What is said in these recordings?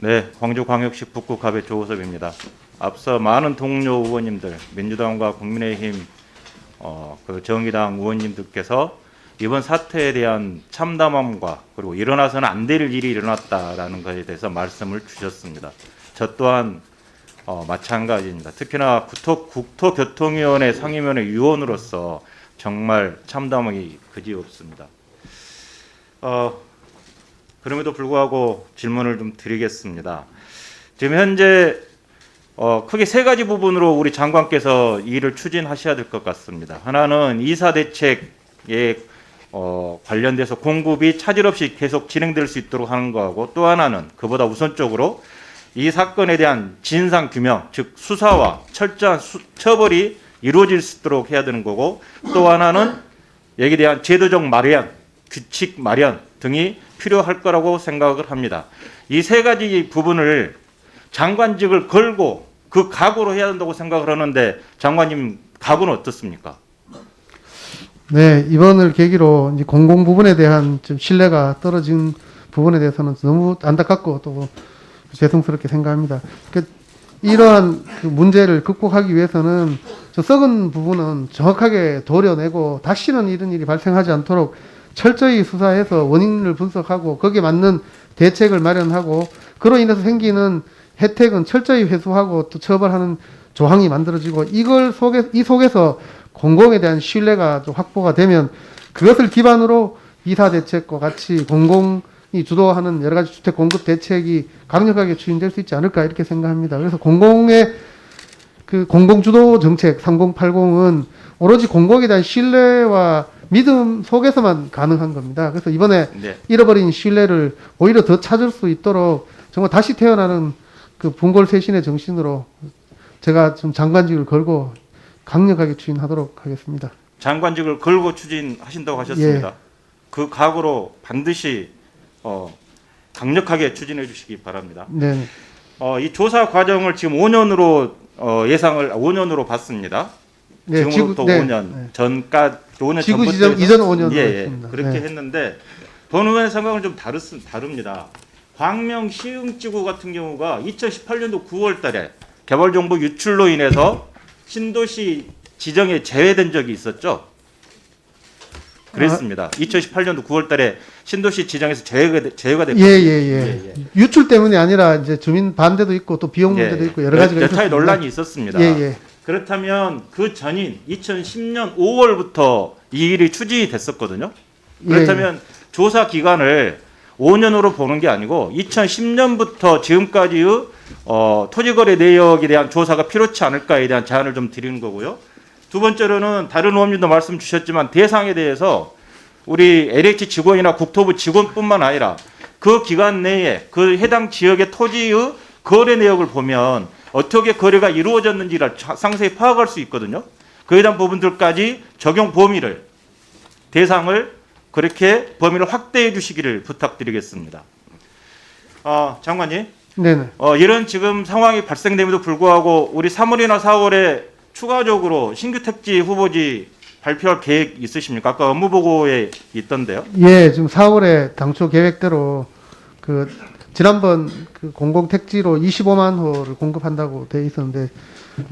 네, 광주광역시 북구갑의 조호섭입니다. 앞서 많은 동료 의원님들, 민주당과 국민의힘, 어, 그 정의당 의원님들께서 이번 사태에 대한 참담함과 그리고 일어나서는 안 될 일이 일어났다라는 것에 대해서 말씀을 주셨습니다. 저 또한 어, 마찬가지입니다. 특히나 국토, 국토교통위원회 상임위원회 위원으로서 정말 참담하기 그지없습니다. 어, 그럼에도 불구하고 질문을 좀 드리겠습니다. 지금 현재 어, 크게 세 가지 부분으로 우리 장관께서 이 일을 추진하셔야 될 것 같습니다. 하나는 이사 대책에 어, 관련돼서 공급이 차질 없이 계속 진행될 수 있도록 하는 거하고 또 하나는 그보다 우선적으로 이 사건에 대한 진상 규명, 즉 수사와 철저한 수- 처벌이 이루어질 수 있도록 해야 되는 거고 또 하나는 여기에 대한 제도적 마련, 규칙 마련 등이 필요할 거라고 생각을 합니다. 이 세 가지 부분을 장관직을 걸고 그 각오로 해야 된다고 생각을 하는데 장관님 각오는 어떻습니까? 네, 이번을 계기로 이제 공공 부분에 대한 좀 신뢰가 떨어진 부분에 대해서는 너무 안타깝고 또 죄송스럽게 생각합니다. 그 이러한 그 문제를 극복하기 위해서는 저 썩은 부분은 정확하게 도려내고 다시는 이런 일이 발생하지 않도록 철저히 수사해서 원인을 분석하고 거기에 맞는 대책을 마련하고 그로 인해서 생기는 혜택은 철저히 회수하고 또 처벌하는 조항이 만들어지고 이걸 속에 이 속에서 공공에 대한 신뢰가 좀 확보가 되면 그것을 기반으로 이사 대책과 같이 공공이 주도하는 여러 가지 주택 공급 대책이 강력하게 추진될 수 있지 않을까 이렇게 생각합니다. 그래서 공공의 그 공공 주도 정책 3080은 오로지 공공에 대한 신뢰와 믿음 속에서만 가능한 겁니다. 그래서 이번에 네. 잃어버린 신뢰를 오히려 더 찾을 수 있도록 정말 다시 태어나는 그 분골쇄신의 정신으로 제가 좀 장관직을 걸고 강력하게 추진하도록 하겠습니다. 장관직을 걸고 추진하신다고 하셨습니다. 그 각오로 반드시 어, 강력하게 추진해 주시기 바랍니다. 네. 어, 이 조사 과정을 지금 5년으로 어, 예상을 5년으로 봤습니다. 네, 지금부터 지구- 네, 5년 네. 전까 5년 지구 전부터 지정 이전 5년으로 예, 예. 했습니다. 그렇게 네. 했는데 번호의 생각은 좀 다르, 다릅니다. 광명 시흥지구 같은 경우가 2018년도 9월달에 개발정보 유출로 인해서 신도시 지정에 제외된 적이 있었죠. 그랬습니다. 2018년도 9월달에 신도시 지정에서 제외가 돼- 제외가 예, 됐거든요. 예, 예. 유출 때문이 아니라 이제 주민 반대도 있고 또 비용 문제도 있고 여러 가지가 몇 차례 있었습니다. 논란이 있었습니다. 예, 예. 그렇다면 그 전인 2010년 5월부터 이 일이 추진이 됐었거든요. 예, 그렇다면 조사 기간을 5년으로 보는 게 아니고 2010년부터 지금까지의 어, 토지거래 내역에 대한 조사가 필요치 않을까에 대한 제안을 좀 드리는 거고요. 두 번째로는 다른 의원님도 말씀 주셨지만 대상에 대해서 우리 LH 직원이나 국토부 직원뿐만 아니라 그 기간 내에 그 해당 지역의 토지의 거래 내역을 보면 어떻게 거래가 이루어졌는지를 자- 상세히 파악할 수 있거든요. 그에 대한 부분들까지 적용 범위를 대상을 그렇게 범위를 확대해 주시기를 부탁드리겠습니다. 어, 장관님, 네, 네. 어, 이런 지금 상황이 발생됨에도 불구하고 우리 3월이나 4월에 추가적으로 신규 택지 후보지 발표할 계획 있으십니까? 아까 업무 보고에 있던데요. 예, 지금 4월에 당초 계획대로 그 지난번 그 공공 택지로 25만 호를 공급한다고 돼 있었는데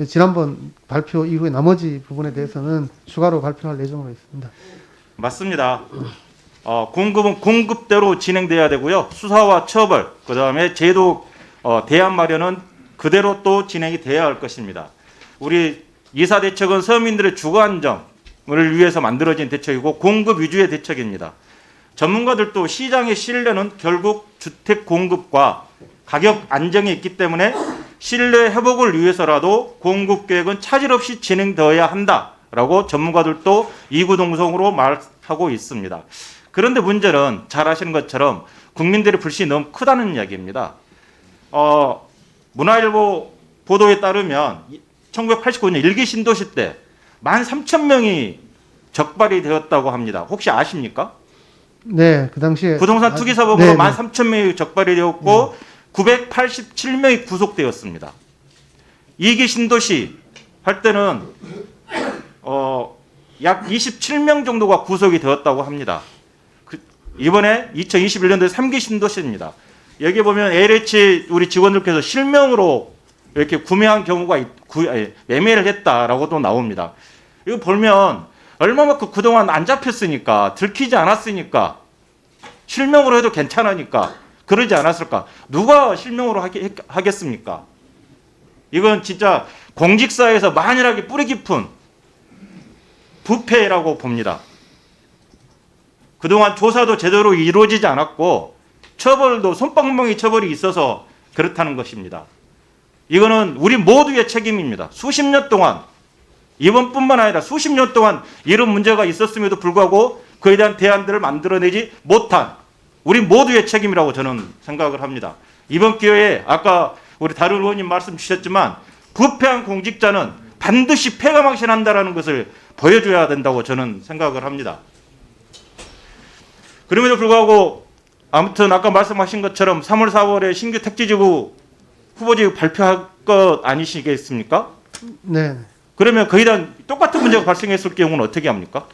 지난번 발표 이후에 나머지 부분에 대해서는 추가로 발표할 예정으로 있습니다. 맞습니다. 어, 공급은 공급대로 진행돼야 되고요. 수사와 처벌, 그 다음에 제도 어, 대안 마련은 그대로 또 진행이 돼야 할 것입니다. 우리 이사 대책은 서민들의 주거 안정을 위해서 만들어진 대책이고 공급 위주의 대책입니다. 전문가들도 시장의 신뢰는 결국 주택 공급과 가격 안정에 있기 때문에 신뢰 회복을 위해서라도 공급 계획은 차질 없이 진행되어야 한다라고 전문가들도 이구동성으로 말하고 있습니다. 그런데 문제는 잘 아시는 것처럼 국민들의 불신이 너무 크다는 이야기입니다. 어, 문화일보 보도에 따르면 1989년 일기 신도시 때 13,000명이 적발이 되었다고 합니다. 혹시 아십니까? 네, 그 당시에 부동산 아, 투기 사범으로 네, 네. 13,000명이 적발이 되었고 987명이 구속되었습니다. 이기 신도시 할 때는 어, 약 27명 정도가 구속이 되었다고 합니다. 그, 이번에 2021년도에 3기 신도시입니다. 여기 보면 LH 우리 직원들께서 실명으로 이렇게 구매한 경우가 있- 구, 아니, 매매를 했다라고도 나옵니다. 이거 보면 얼마만큼 그동안 안 잡혔으니까 들키지 않았으니까 실명으로 해도 괜찮으니까 그러지 않았을까? 누가 실명으로 하겠습니까? 이건 진짜 공직사에서 만연하게 뿌리 깊은 부패라고 봅니다. 그동안 조사도 제대로 이루어지지 않았고 처벌도 손방망이 처벌이 있어서 그렇다는 것입니다. 이거는 우리 모두의 책임입니다. 수십 년 동안 이번뿐만 아니라 수십 년 동안 이런 문제가 있었음에도 불구하고 그에 대한 대안들을 만들어내지 못한 우리 모두의 책임이라고 저는 생각을 합니다. 이번 기회에 아까 우리 다른 의원님 말씀 주셨지만 부패한 공직자는 반드시 폐가망신한다라는 것을 보여줘야 된다고 저는 생각을 합니다. 그럼에도 불구하고 아무튼 아까 말씀하신 것처럼 3월 4월에 신규 택지지구 후보지 발표할 것 아니시겠습니까? 네. 그러면 거기에 대한 똑같은 문제가 발생했을 경우는 어떻게 합니까?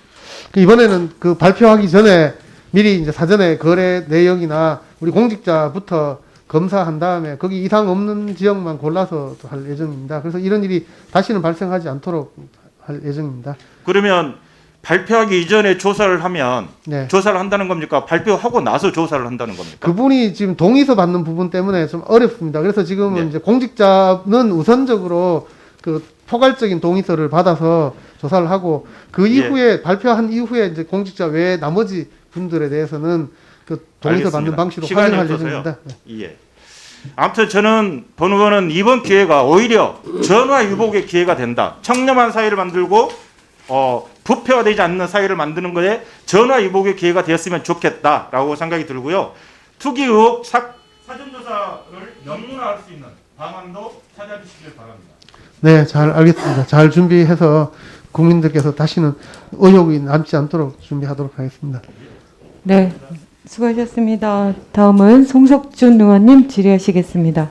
그 이번에는 그 발표하기 전에 미리 이제 사전에 거래 내역이나 우리 공직자부터 검사한 다음에 거기 이상 없는 지역만 골라서 또할 예정입니다. 그래서 이런 일이 다시는 발생하지 않도록 할 예정입니다. 그러면 발표하기 이전에 조사를 하면 네. 조사를 한다는 겁니까? 발표하고 나서 조사를 한다는 겁니까? 그분이 지금 동의서 받는 부분 때문에 좀 어렵습니다. 그래서 지금은 네. 이제 공직자는 우선적으로 그 포괄적인 동의서를 받아서 조사를 하고 그 예. 이후에 발표한 이후에 이제 공직자 외에 나머지 분들에 대해서는 그 동의서 알겠습니다. 받는 방식으로 시간이 확인할 없어서요. 예정입니다. 네. 예. 아무튼 저는 본 의원은 이번 기회가 오히려 전화 유복의 기회가 된다. 청렴한 사회를 만들고 어, 부패화되지 않는 사회를 만드는 것에 전화 유복의 기회가 되었으면 좋겠다라고 생각이 들고요. 투기 의혹 사, 사전조사를 명문화할 수 있는 방안도 찾아주시길 바랍니다. 네, 잘 알겠습니다. 잘 준비해서 국민들께서 다시는 의혹이 남지 않도록 준비하도록 하겠습니다. 네, 수고하셨습니다. 다음은 송석준 의원님 질의하시겠습니다.